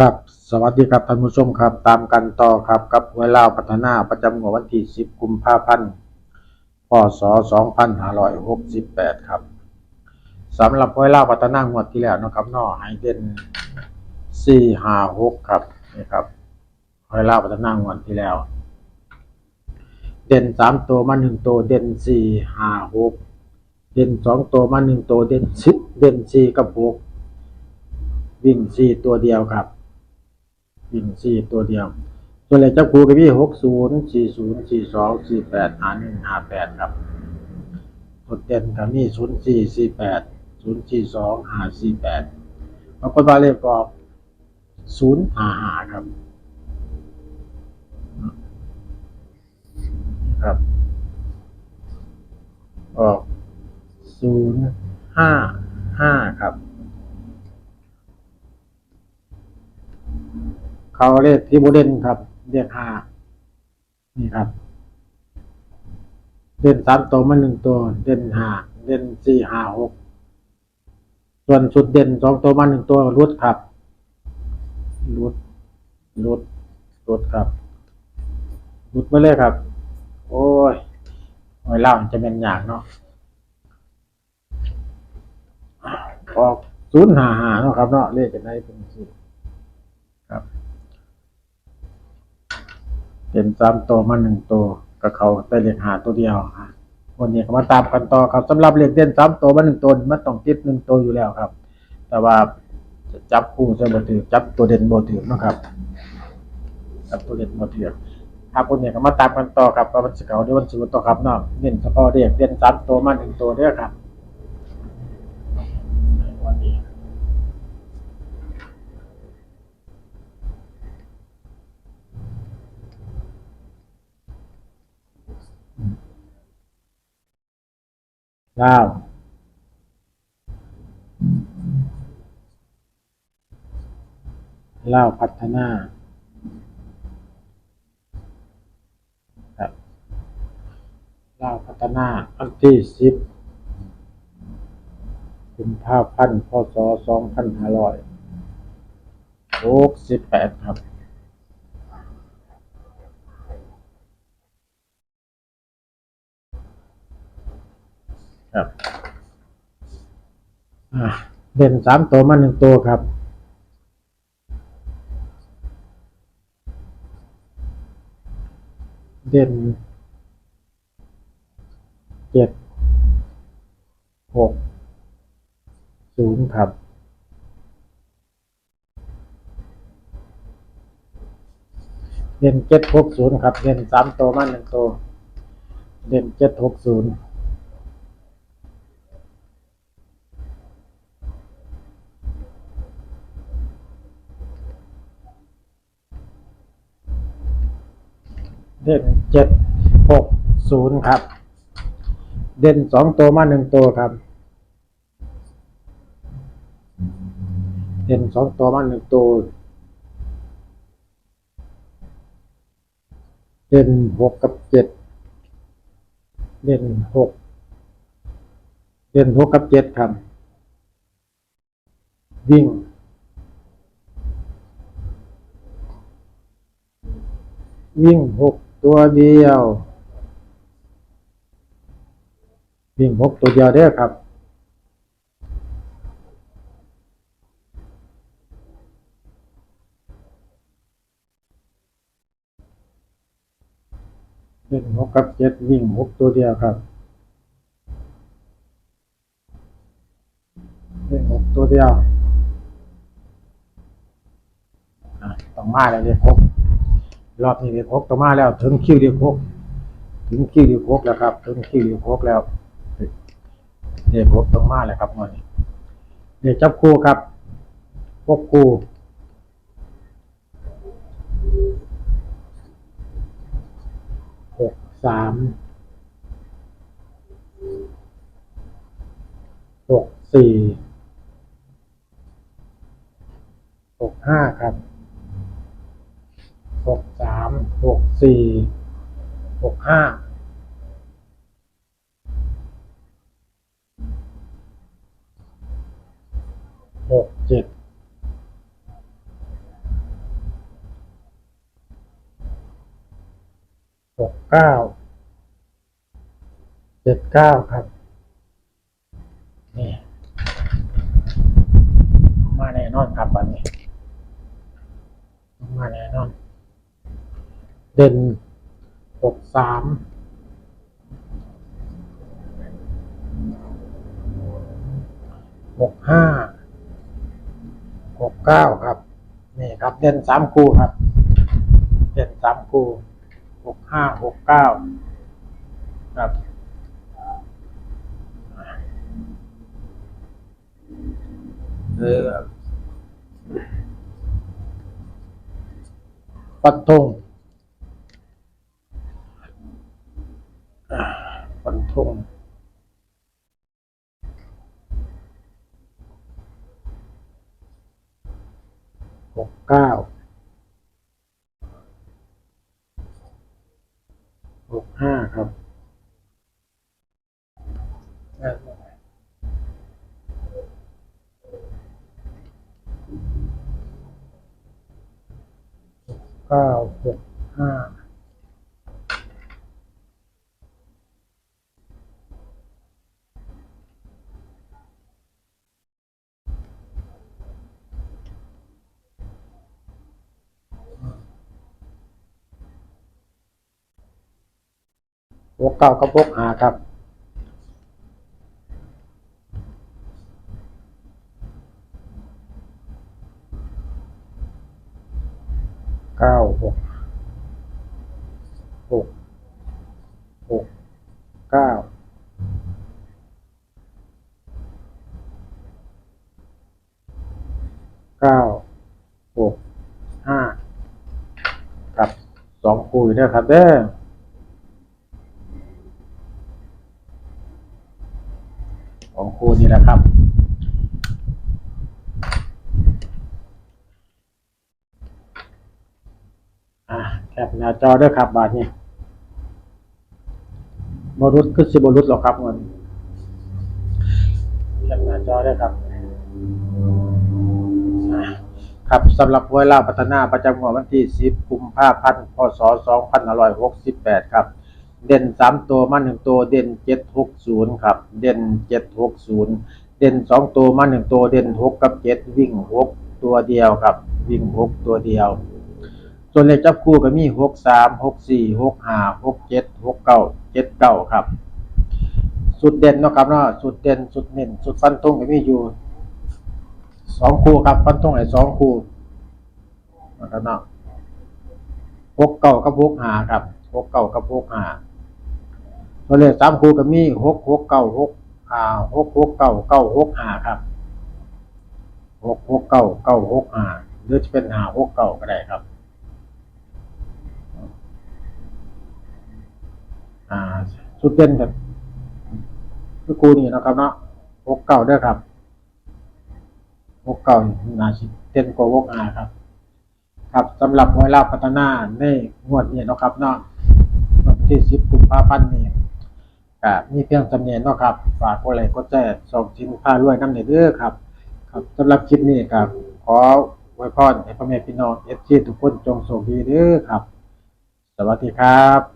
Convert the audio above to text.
ครับสวัสดีครับท่านผู้ชมครับ ตามกันต่อครับกับหวยลาวพัฒนาประจำงวดวันที่ 10 กุมภาพันธ์พศ 2568 ครับสำหรับหวยลาวพัฒนางวดที่แล้วนะครับนอให้เด่น4 5 6 ครับนี่ครับหวยลาวพัฒนางวดที่แล้ว เด่นสามตัวมาหนึ่งตัวเด่นสี่ห้าหกเด่นสองตัวมาหนึ่งตัวเด่นสิเด่นสี่กับหกวิ่งสี่ตัวเดียวครับ วิ่งสี่ตัวเดียว ส่วนเลขเจ้าครูกับพี่หกศูนย์สี่ศูนย์สี่สองสี่แปดห้าหนึ่งห้าแปดครับกดเด่นกับนี่ศูนย์สี่สี่แปดศูนย์สี่สองห้าสี่แปดปรากฏว่าเลขออกศูนย์ห้าห้าครับ ครับ ออกศูนย์ห้า เขาเลขที่โมเดนครับเรียกห้านี่ครับ เด่นสามตัวมาหนึ่งตัว เด่นห้าเด่นสี่ห้าหกส่วนสุดเด่นสองตัวมาหนึ่งตัวรุดครับรุดรุดรุดครับรุดไปเลยครับ โอ้ยหอยเล่าจะเป็นอย่างเนาะออกศูนย์หาหาเนาะครับเนาะเลขกันได้เป็นสิบ เป็นสามตัวมาหนึ่งตัวกับเขาแต่เลขหาตัวเดียวฮะวันนี้ก็มาตามกันต่อครับสำหรับเลขเด่นสามตัวมาหนึ่งตัวมันต้องติดหนึ่งตัวอยู่แล้วครับ แต่ว่าจะจับคู่จะบ่ถือจับตัวเด่นบ่ถือนะครับจับตัวเด่นบ่ถือครับวันนี้ก็มาตามกันต่อครับว่าวันเสาร์หรือวันศุกร์ต่อครับเนาะเน้นเฉพาะเลขเด่นสามตัวมาหนึ่งตัวเด้อครับวันนี้ เก้าเล่าพัฒนาครับเล่าพัฒนาอันที่สิบกุมภาพันธ์พศสองพันห้าร้อยหกสิบแปดครับ ครับอ่าเด่นสามตัวมาหนึ่งตัวครับ เด่นเจ็ดหกศูนย์ครับเด่นเจ็ดหกศูนย์ครับ เด่นสามตัวมาหนึ่งตัวเด่นเจ็ดหกศูนย์ เด่นเจ็ดหกศูนย์ครับ เด่นสองตัวมาหนึ่งตัวครับ เด่นสองตัวมาหนึ่งตัว เด่นหกกับเจ็ด เด่นหก เด่นหกกับเจ็ดครับ วิ่งวิ่งหก ตัวเดียว วิ่งหกตัวเดียวเด้อครับ เป็นหกกับเจ็ดวิ่งหกตัวเดียวครับวิ่งหกตัวเดียวอะต้องมาแล้วเรียกหก รอบนี้เรียกหกต้อมาแล้วถึงคิวเรียกหกถึงคิวเรียกหกแล้วครับ ถึงคิวเรียกหกแล้วเรียกหกต้อมาแล้วครับวดนี้เรียกจับคู่ครับหกคู่หกสามหกสี่หกห้าครับามหกสี่หกห้าหกเจ็ดหกเก้าเจ็ดเก้าครับ นี่ มาแน่นอนครับวันนี้ มาแน่นอน เด่นหกสามหกห้าหกเก้าครับ นี่ครับ เด่นสามคู่ครับ เด่นสามคู่หกห้าหกเก้าครับเออปันทงอ่า ปันทงหกเก้าหกห้าครับเก้า หกเก้ากับหกห้าครับเก้าหกหกหกเก้าเก้าหกห้าครับสองคู่อยู่เนี่ยครับเด้อสองคู่นี่แหละครับ อ่าแคปหน้าจอด้วยครับบาทนี้บรุษคือสิบรุษหรอกครับมันแคปหน้าจอด้วยครับครับสำหรับหวยลาวพัฒนาประจำงวดวันที่ 10กุมภาพันธ์พศ2568 ครับ เด่น 3 ตัวมา1ตัวเด่น 760 ครับ เด่น 760 เด่น 2 ตัวมา1ตัวเด่น 6 กับ 7 วิ่ง 6 ตัวเดียวครับ วิ่ง 6 ตัวเดียว ส่วนเลขจับคู่ก็มีหกสามหกสี่หกห้าหกเจ็ดหกเก้าเจ็ดเก้าครับ สุดเด่นเนาะครับเนาะสุดเด่นสุดเน้นสุดฟันตรงก็มีอยู่สองคู่ครับฟันตรงไหนสองคู่นะครับเนาะหกเก้ากับหกห้าครับหกเก้ากับหกห้าส่วนเลขสามคู่ก็มีหกหกเก้าหกห้าหกหกเก้าเก้าหกห้าครับหกหกเก้าเก้าหกห้าหรือจะเป็นห้าหกเก้าก็ได้ครับ อ่าสุดเด่นแบบคือครูนี่นะครับเนาะหกเก่าด้วยครับหกเก่านาชิเด่นกว่าหกอาครับ ครับสำหรับหวยลาพัฒนาในงวดนี้นะครับเนาะวันที่สิบกุมภาพันธ์นี้ก็มีเพียงสำเนียงเนาะครับ ฝากกดไลค์กดแชร์ส่งสินค้ารวยน้ำในเด้อครับ ครับสำหรับคลิปนี้ครับขอไว้พรให้พ่อแม่พี่น้องเอฟซีทุกคนจงโชคดีเด้อครับ สวัสดีครับ